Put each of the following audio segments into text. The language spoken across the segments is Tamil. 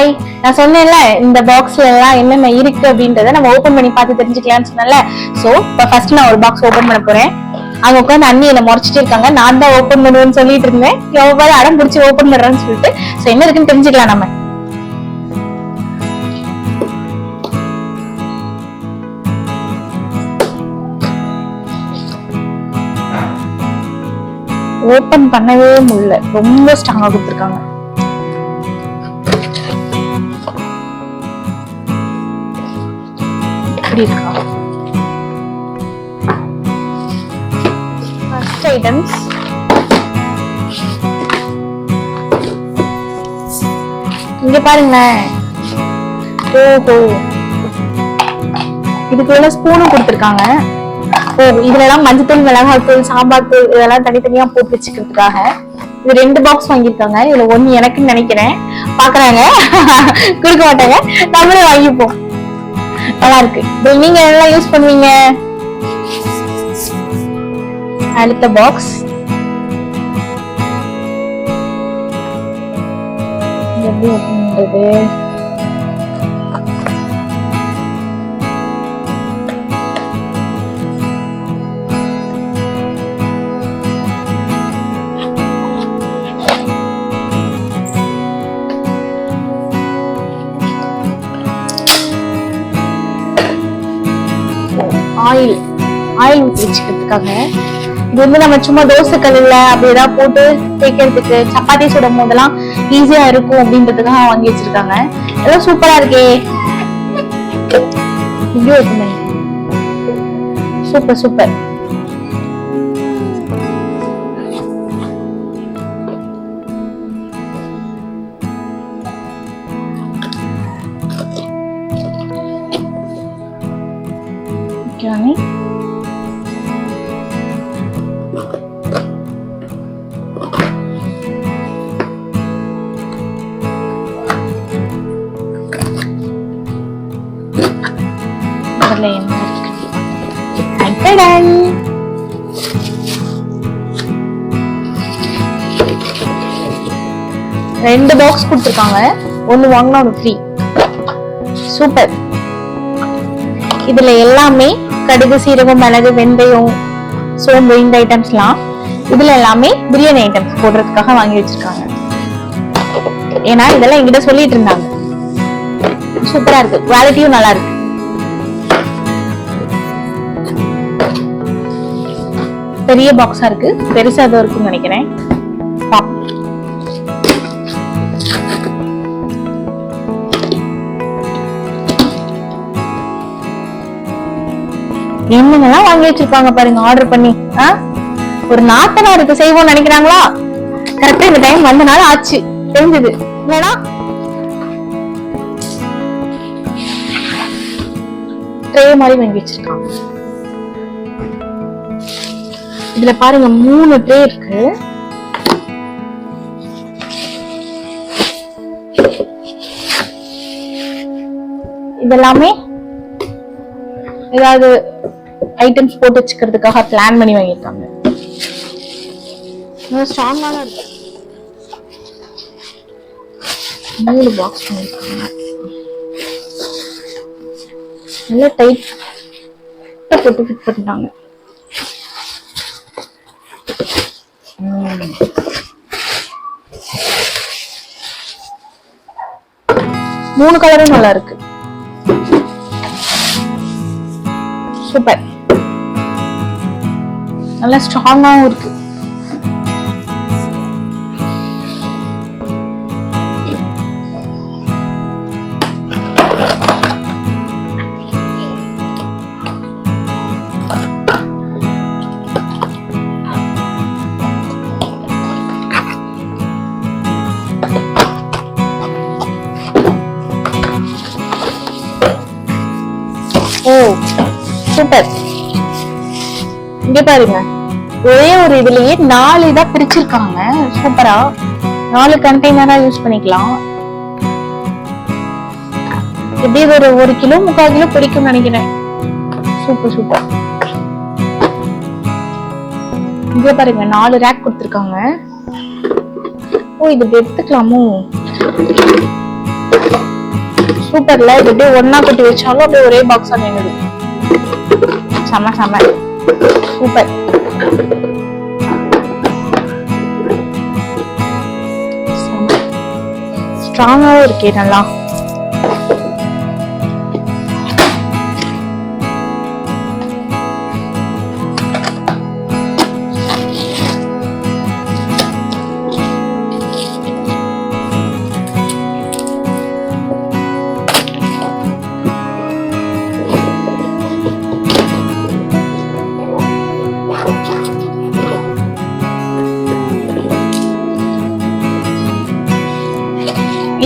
ஹாய் நான் சொன்னேன்ல இந்த பாக்ஸ்ல எல்லாம் என்னென்ன இருக்கு அப்படின்றத நம்ம ஓபன் பண்ணி பார்த்து தெரிஞ்சுக்கலாம்னு சொன்னேன்ல. சோ இப்போ ஃபர்ஸ்ட் நான் ஒரு பாக்ஸ் ஓபன் பண்ண போறேன். அங்க உட்காந்து அண்ணி என்ன முறைச்சிட்டு இருக்காங்க. நான் தான் ஓபன் பண்ணுவேன்னு சொல்லிட்டு இருந்தேன். எவ்வளவு அடம் பிடிச்சி ஓபன் பண்றேன்னு சொல்லிட்டு. சோ என்ன இருக்குன்னு தெரிஞ்சுக்கலாம் நம்ம. ஓபன் பண்ணவே முடியல. ரொம்ப ஸ்ட்ராங்கா கொடுத்துருக்காங்க. இப்படி இருக்கா. ஃபர்ஸ்ட் ஐட்டம்ஸ் இங்க பாருங்களேன். ஓஹோ. இதுக்குள்ள ஸ்பூனும் கொடுத்துருக்காங்க. ஓ இதுல எல்லாம் மஞ்சத்தூள் மிளகாய் தூள் சாம்பார் தூள் இதெல்லாம் தனித்தனியா போட்டு வச்சுக்கிறதுக்காக இது ரெண்டு பாக்ஸ் வாங்கியிருக்காங்க. இதுல ஒண்ணு எனக்குன்னு நினைக்கிறேன். பாக்குறாங்க. கொடுக்க மாட்டாங்க. நம்மளே வாங்கிப்போம். நல்லா இருக்கு. இது நீங்க எல்லாம் யூஸ் பண்ணுவீங்க. அடுத்த பாக்ஸ் எப்படி open பண்றது? ஆயில் ஊற்றி வச்சுக்கிறதுக்காக இது வந்து நம்ம சும்மா தோசை கல்லுல அப்படி ஏதாவது போட்டு தேய்க்கிறதுக்கு சப்பாத்தி சுடும் போதெல்லாம் ஈஸியா இருக்கும் அப்படின்றதுக்காக வாங்கி வச்சிருக்காங்க. எல்லாம் சூப்பரா இருக்கே. இப்படி இருக்குமே சூப்பர் சூப்பர் ஓகே அதுல என்ன இருக்கு அடடன். ரெண்டு பாக்ஸ் கொடுத்துருக்காங்க. ஒன்னு வாங்கினா ஒன்னு ஃப்ரீ சூப்பர் இதுல எல்லாமே கடுகு சீரகம் மிளகு வெந்தயம் சோம்பு இந்த ஐட்டம்ஸ்லாம் இதுல எல்லாமே பிரியாணி ஐட்டம்ஸ் போடுறதுக்காக வாங்கி வச்சிருக்காங்க. ஏன்னா இதெல்லாம் என்கிட்ட சொல்லிட்டு இருந்தாங்க. சூப்பரா இருக்கு. குவாலிட்டியும் நல்லா இருக்கு. பெரிய பாக்ஸா இருக்கு. பெருசா ஏதோ இருக்குன்னு நினைக்கிறேன். என்னங்கெல்லாம் வாங்கி வச்சிருப்பாங்க பாருங்க ஆர்டர் பண்ணி. ஒரு ஒரு நாத்தனாருக்கு செய்வோம்னு நினைக்கிறாங்களா? கரெக்டா இந்த டைம் வந்தனால ஆச்சு. தெரிஞ்சது. இல்லனா ட்ரே மாதிரி வாங்கி வச்சிருக்காங்க. இதுல பாருங்க மூணு ட்ரே இருக்கு. இதெல்லாமே ஏதாவது ஐட்டம்ஸ் போட்டு வச்சுக்கிறதுக்காக பிளான் பண்ணி வாங்கியிருக்காங்க. இருக்கு. மூணு பாக்ஸ் பண்ணியிருக்காங்க. நல்லா டைட் போட்டு ஃபிட் பண்ணிட்டாங்க. மூணு கலரும் நல்லா இருக்கு. சூப்பர். நல்லா ஸ்ட்ராங்காகவும் இருக்கு. இங்க பாருங்க. ஒரே ஒரு இதுலயே நாலு இதா பிரிச்சிருக்காங்க. சூப்பரா நாலு கண்டெய்னரா யூஸ் பண்ணிக்கலாம். எப்படி ஒரு ஒரு கிலோ முக்கால் கிலோ பிடிக்கும் நினைக்கிறேன். சூப்பர் சூப்பர் இங்க பாருங்க நாலு ரேக் கொடுத்துருக்காங்க. ஓ இது எடுத்துக்கலாமோ? சூப்பர்ல இது அப்படியே ஒன்னா கொட்டி வச்சாலும் அப்படியே ஒரே பாக்ஸா நின்னுது செம செம. சூப்பர் ஸ்ட்ராங்காவும் இருக்கே நல்லா.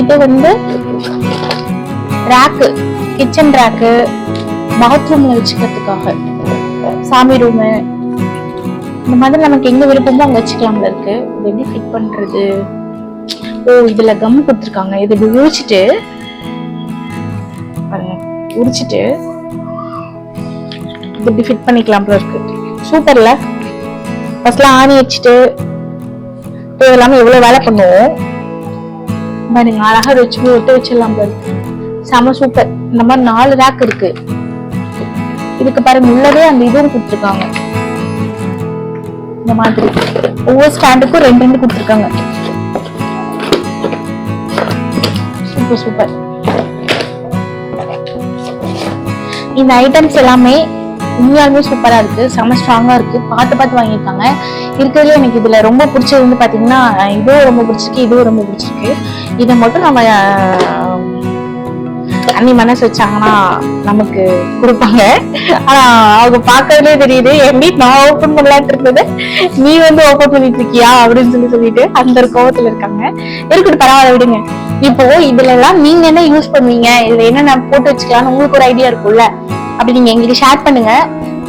இது வந்து ரேக்கு கிச்சன் ரேக்கு பாத்ரூம்ல வச்சுக்கிறதுக்காக. சாமி ரூமு இந்த மாதிரி நமக்கு எங்க விருப்பமோ அங்க வச்சுக்கலாம்ல இருக்கு. இது எப்படி ஃபிட் பண்றது? ஓ இதுல கம் கொடுத்துருக்காங்க. இது இப்படி உரிச்சிட்டு பாருங்க. உரிச்சிட்டு இது இப்படி ஃபிட் பண்ணிக்கலாம்ல இருக்கு. சூப்பர்ல ஃபர்ஸ்ட்லாம் ஆணி வச்சுட்டு தேவையில்லாம எவ்வளவு வேலை பண்ணுவோம். பாருங்க அழகா வச்சு ஒட்டு ஒட்ட வச்சிடலாம் பாரு. செம சூப்பர் இந்த மாதிரி நாலு ரேக் இருக்கு. இதுக்கு பாருங்க உள்ளவே அந்த இதுவும் கொடுத்துருக்காங்க. இந்த மாதிரி. ஒவ்வொரு ஸ்டாண்டுக்கும் ரெண்டு ரெண்டு கொடுத்துருக்காங்க. சூப்பர் சூப்பர் இந்த ஐட்டம்ஸ் எல்லாமே உண்மையாலுமே சூப்பரா இருக்கு. செம ஸ்ட்ராங்கா இருக்கு. பார்த்து பார்த்து வாங்கியிருக்காங்க. இருக்கிறதுல எனக்கு இதுல ரொம்ப பிடிச்சது வந்து பாத்தீங்கன்னா இதுவும் ரொம்ப பிடிச்சிருக்கு இதுவும் ரொம்ப பிடிச்சிருக்கு. இதை மட்டும் நம்ம அண்ணி மனசு வச்சாங்கன்னா நமக்கு கொடுப்பாங்க. ஆனா அவங்க பார்க்கறதுலே தெரியுது எப்படி நான் ஓபன் பண்ணலாட்டு இருந்தது நீ வந்து ஓபன் பண்ணிட்டு இருக்கியா? அப்படின்னு சொல்லி சொல்லிட்டு அந்த ஒரு கோவத்துல இருக்காங்க. இருக்கட்டும் பரவாயில்ல விடுங்க. இப்போ இதுல எல்லாம் நீங்க என்ன யூஸ் பண்ணுவீங்க? இதுல என்னென்ன போட்டு வச்சுக்கலாம்னு உங்களுக்கு ஒரு ஐடியா இருக்கும்ல? அப்படி நீங்க எங்களுக்கு ஷேர் பண்ணுங்க.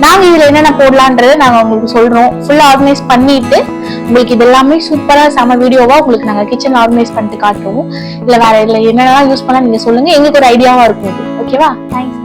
நாங்க இதுல என்னென்ன போடலான்றதை நாங்க உங்களுக்கு சொல்றோம். ஃபுல்லா ஆர்கனைஸ் பண்ணிட்டு உங்களுக்கு இது எல்லாமே சூப்பரா செம வீடியோவா உங்களுக்கு நாங்க கிச்சன் ஆர்கனைஸ் பண்ணிட்டு காட்டுவோம் இல்ல வேற இல்ல என்னென்னலாம் யூஸ் பண்ணா நீங்க சொல்லுங்க. எங்களுக்கு ஒரு ஐடியாவா இருக்கும் இது. ஓகேவா தேங்க்ஸ்